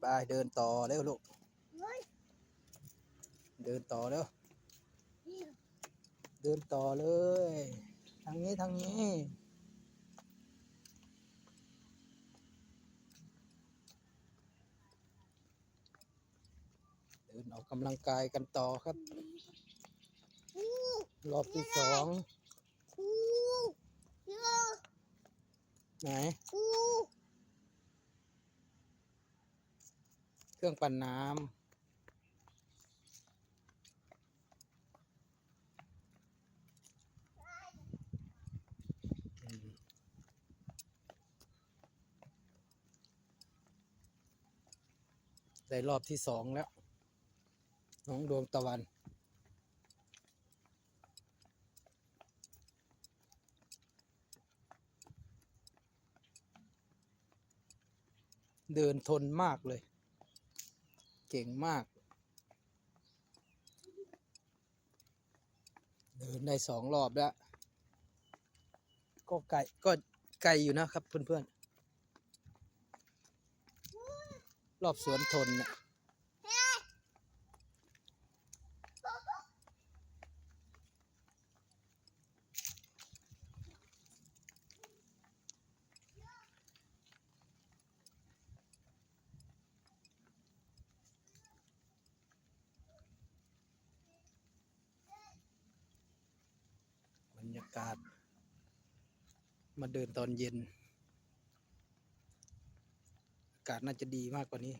ไปเดินต่อเร็วลูก เดินต่อเร็ว เดินต่อเลย ทางนี้ทางนี้ เดินออกกำลังกายกันต่อครับ รอบที่สองไหน เครื่องปั่นน้ำได้รอบที่สองแล้ว น้องดวงตะวัน เดินทนมากเลย เก่งมาก เดินได้สองรอบแล้ว ก็ไกลก็ไกลอยู่นะครับเพื่อนๆ รอบสวนทนเนี่ยบรรยากาศ มาเดินตอนเย็น อากาศน่าจะดีมากกว่านี้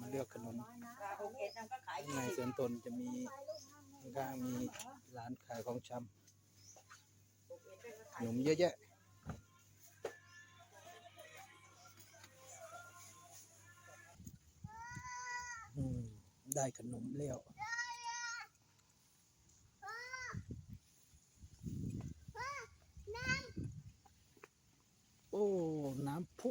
มาเลือกขนมในสวนตนจะมีข้างๆมีร้านขายของชำ ขนมเยอะแยะได้ขนมแล้วโอ้ น้ำพุ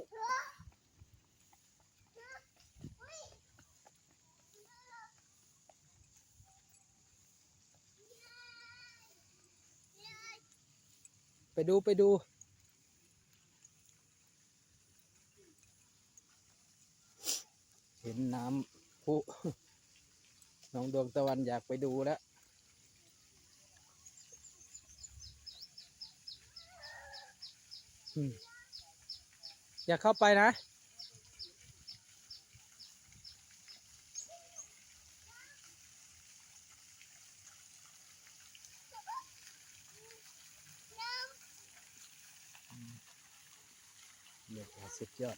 ดูไปดู เห็นน้ำพุน้องดวงตะวันอยากไปดูแล้วอืมอย่าเข้าไปนะ เดี๋ยสุดยอด